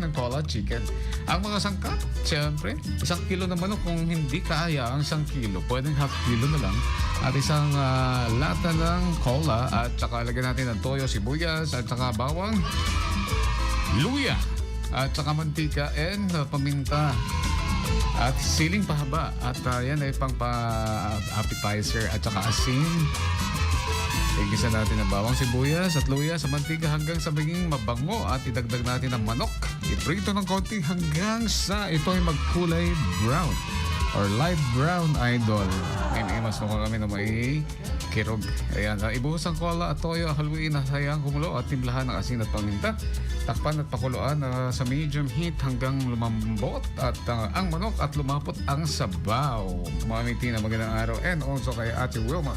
ng cola chicken. Ang mga sangkap, siyempre, isang kilo na manok. Kung hindi kaya ang isang kilo, pwedeng half kilo na lang. At isang ah, lata ng cola. At saka lagyan natin ng toyo, sibuyas at saka bawang, luya at saka mantika and uh, paminta. At siling pahaba. At uh, yan ay pang pa appetizer at saka asin Igisa natin ang bawang sibuyas at luya sa mantika hanggang sa maging mabango at idagdag natin ang manok. Iprito ng konti hanggang sa ito ay magkulay brown or light brown idol. Ngayon, mas nung kami na may kirog. Ayan, uh, ibuhos ang kola at toyo, haluin na hayang kumulo at timplahan ng asin at paminta. Takpan at pakuluan uh, sa medium heat hanggang lumambot at uh, ang manok at lumapot ang sabaw. Mamiti na magandang araw and also kay Ate Wilma.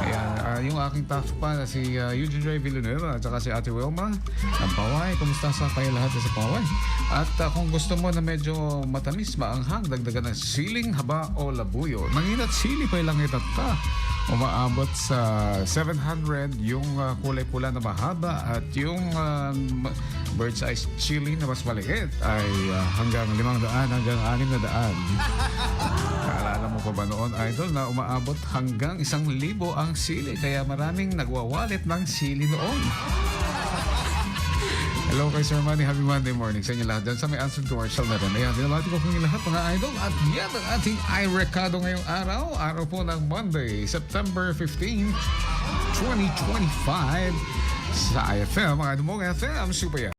Ayan, ah, yung aking takpa na si uh, Eugene Ray Villanueva at saka si Ate Wilma ng Paway. Kumusta sa kayo lahat sa Paway? At ah, kung gusto mo na medyo matamis, maanghang, dagdagan ng siling, haba o labuyo. Nanginat sili pa lang itata. Umaabot sa 700 yung ah, kulay pula na mahaba at yung ma- bird's eye chili na mas maliit ay ah, hanggang 500 hanggang 600. Kaalala mo pa ba noon, Idol, na umaabot hanggang isang libo ang sili. Kaya maraming nagwawalit ng sili noon. Hello kay Sir Manny. Happy Monday morning sa inyo lahat dyan sa may answer commercial na rin. Ayan, binabati ko kong lahat mga idol. At yan ang ating iRecado ngayong araw. Araw po ng Monday, September 15, 2025 sa IFM. Mga idol mo, FM Super yan.